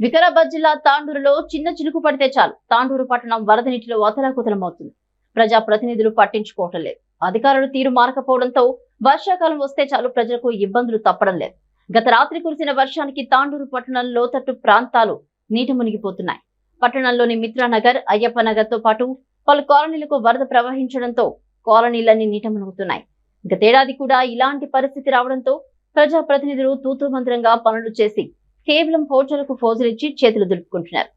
వికారాబాద్ జిల్లా తాండూరులో చిన్న చినుకు పడితే చాలు. తాండూరు పట్టణం వరద నీటిలో అతలాకుతలమవుతుంది. ప్రజా ప్రతినిధులు పట్టించుకోవటం లేదు. అధికారులు తీరు మారకపోవడంతో వర్షాకాలం వస్తే చాలు ప్రజలకు ఇబ్బందులు తప్పడం లేదు. గత రాత్రి కురిసిన వర్షానికి తాండూరు పట్టణం లోతట్టు ప్రాంతాలు నీట మునిగిపోతున్నాయి. పట్టణంలోని మిత్రానగర్ అయ్యప్ప నగర్తో పాటు పలు కాలనీలకు వరద ప్రవహించడంతో కాలనీలన్నీ నీట మునుగుతున్నాయి. గతేడాది కూడా ఇలాంటి పరిస్థితి రావడంతో ప్రజా ప్రతినిధులు తూతూ మంత్రంగా పనులు చేసి కేవలం ఫోటోలకు ఫోజులిచ్చి చేతులు దులుపుకుంటున్నారు.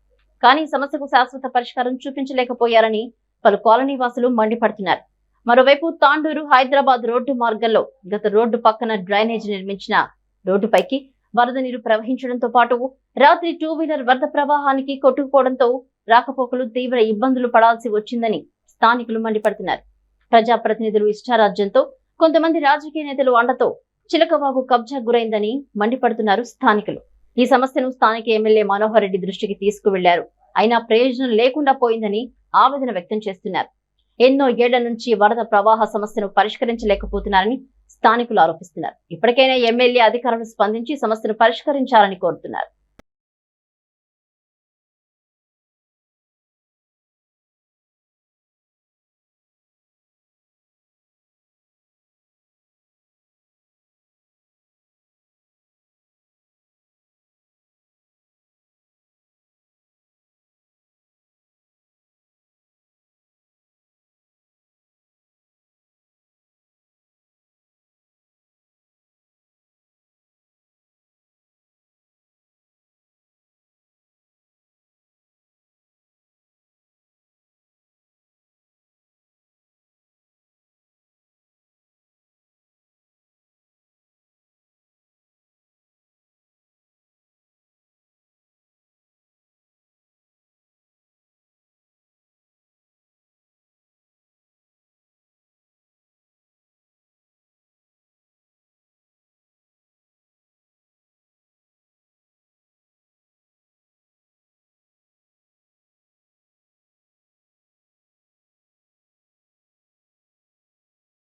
కానీ సమస్యకు శాశ్వత పరిష్కారం చూపించలేకపోయారని పలు కాలనీ వాసులు మండిపడుతున్నారు. మరోవైపు తాండూరు హైదరాబాద్ రోడ్డు మార్గంలో గత రోడ్డు పక్కన డ్రైనేజ్ నిర్మించిన రోడ్డుపైకి వరద నీరు ప్రవహించడంతో పాటు రాత్రి టూ వీలర్ వరద ప్రవాహానికి కొట్టుకుపోవడంతో రాకపోకలు తీవ్ర ఇబ్బందులు పడాల్సి వచ్చిందని స్థానికులు మండిపడుతున్నారు. ప్రజాప్రతినిధులు ఇష్టారాజ్యంతో కొంతమంది రాజకీయ నేతలు అండతో చిలకబాబు కబ్జా గురైందని మండిపడుతున్నారు స్థానికులు. ఈ సమస్యను స్థానిక ఎమ్మెల్యే మనోహర్ రెడ్డి దృష్టికి తీసుకువెళ్ళారు. అయినా ప్రయోజనం లేకుండా పోయిందని ఆవేదన వ్యక్తం చేస్తున్నారు. ఎన్నో ఏళ్ళ నుంచి వరద ప్రవాహ సమస్యను పరిష్కరించలేకపోతున్నారని స్థానికులు ఆరోపిస్తున్నారు. ఇప్పటికైనా ఎమ్మెల్యే అధికారులు స్పందించి సమస్యను పరిష్కరించాలని కోరుతున్నారు.